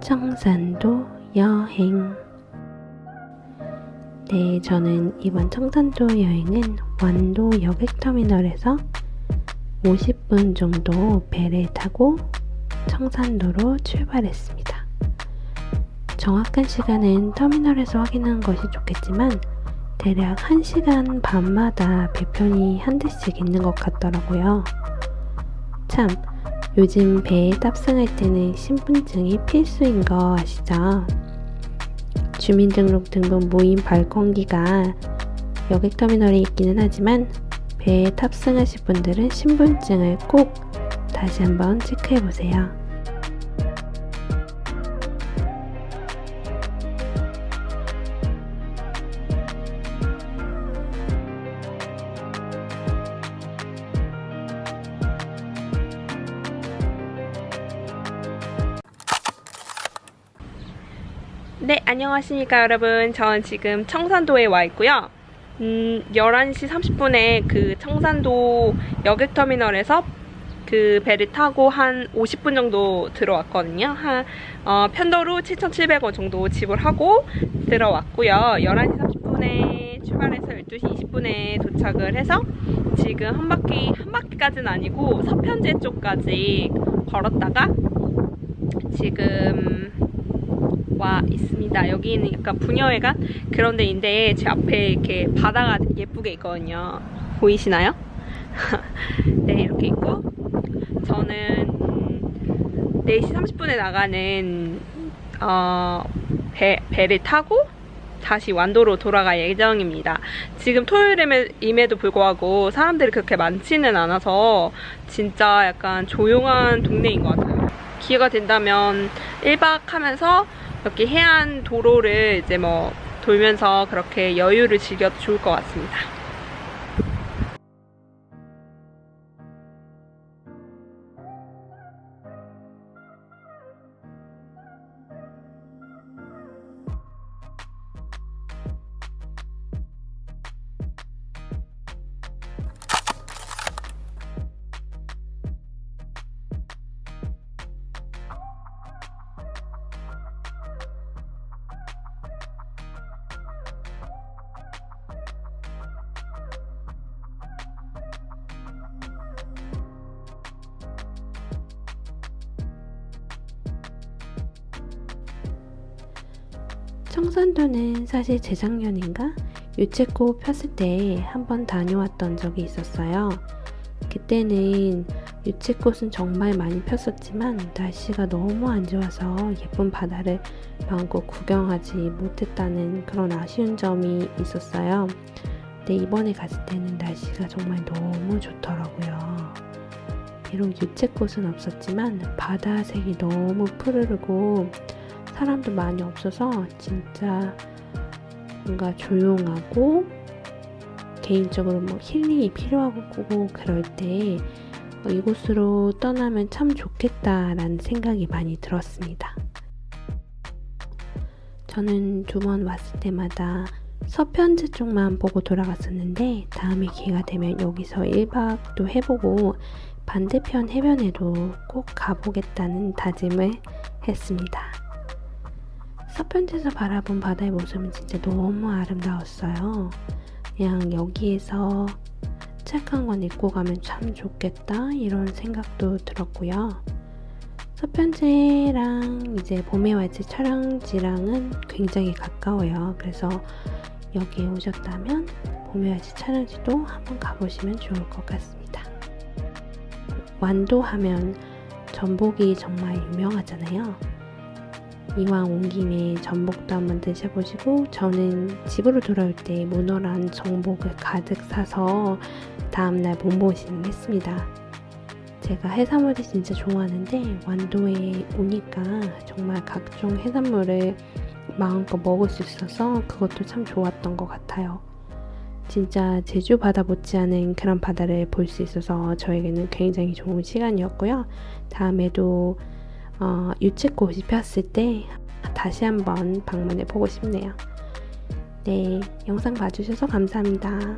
청산도 여행 네, 저는 이번 청산도 여행은 완도 여객터미널에서 50분 정도 배를 타고 청산도로 출발했습니다. 정확한 시간은 터미널에서 확인하는 것이 좋겠지만 대략 1시간 반마다 배편이 한 대씩 있는 것 같더라고요. 참, 요즘 배에 탑승할 때는 신분증이 필수인 거 아시죠? 주민등록 등본 모임 발권기가 여객터미널에 있기는 하지만 배에 탑승하실 분들은 신분증을 꼭 다시 한번 체크해 보세요. 네, 안녕하십니까 여러분. 전 지금 청산도에 와 있고요. 음, 11시 30분에 그 청산도 여객터미널에서 그 배를 타고 한 50분 정도 들어왔거든요. 한 어, 편도로 7,700원 정도 지불하고 들어왔고요. 11시 30분에 출발해서 12시 20분에 도착을 해서 지금 한 바퀴 한 바퀴까지는 아니고 서편제 쪽까지 걸었다가 지금 와 있습니다. 여기는 약간 부녀회관 그런 데인데 제 앞에 이렇게 바다가 예쁘게 있거든요. 보이시나요? 네, 이렇게 있고 저는 음, 4시 30분에 나가는 어, 배, 배를 타고 다시 완도로 돌아갈 예정입니다. 지금 토요일임에도 불구하고 사람들이 그렇게 많지는 않아서 진짜 약간 조용한 동네인 것 같아요. 기회가 된다면 1박 하면서 이렇게 해안 도로를 이제 뭐 돌면서 그렇게 여유를 즐겨도 좋을 것 같습니다. 청산도는 사실 재작년인가 유채꽃 폈을 때 한번 다녀왔던 적이 있었어요. 그때는 유채꽃은 정말 많이 폈었지만 날씨가 너무 안 좋아서 예쁜 바다를 마음껏 구경하지 못했다는 그런 아쉬운 점이 있었어요. 근데 이번에 갔을 때는 날씨가 정말 너무 좋더라고요. 비록 유채꽃은 없었지만 바다색이 너무 푸르르고 사람도 많이 없어서 진짜 뭔가 조용하고 개인적으로 뭐 힐링이 필요하고 그럴 때 어, 이곳으로 떠나면 참 좋겠다라는 생각이 많이 들었습니다. 저는 두 번 왔을 때마다 서편제 쪽만 보고 돌아갔었는데 다음에 기회가 되면 여기서 1박도 해보고 반대편 해변에도 꼭 가보겠다는 다짐을 했습니다. 서편지에서 바라본 바다의 모습은 진짜 너무 아름다웠어요. 그냥 여기에서 책 한 권 읽고 가면 참 좋겠다 이런 생각도 들었고요. 서편지랑 이제 봄의 와지 촬영지랑은 굉장히 가까워요. 그래서 여기에 오셨다면 봄의 와지 촬영지도 한번 가보시면 좋을 것 같습니다. 완도 하면 전복이 정말 유명하잖아요. 이왕 온 김에 전복도 한번 드셔보시고 저는 집으로 돌아올 때 문어란 전복을 가득 사서 다음날 몸보신 했습니다. 제가 해산물을 진짜 좋아하는데 완도에 오니까 정말 각종 해산물을 마음껏 먹을 수 있어서 그것도 참 좋았던 것 같아요. 진짜 제주 바다 못지않은 그런 바다를 볼 수 있어서 저에게는 굉장히 좋은 시간이었고요. 다음에도 어, 유채꽃이 폈을 때 다시 한번 방문해 보고 싶네요. 네, 영상 봐주셔서 감사합니다.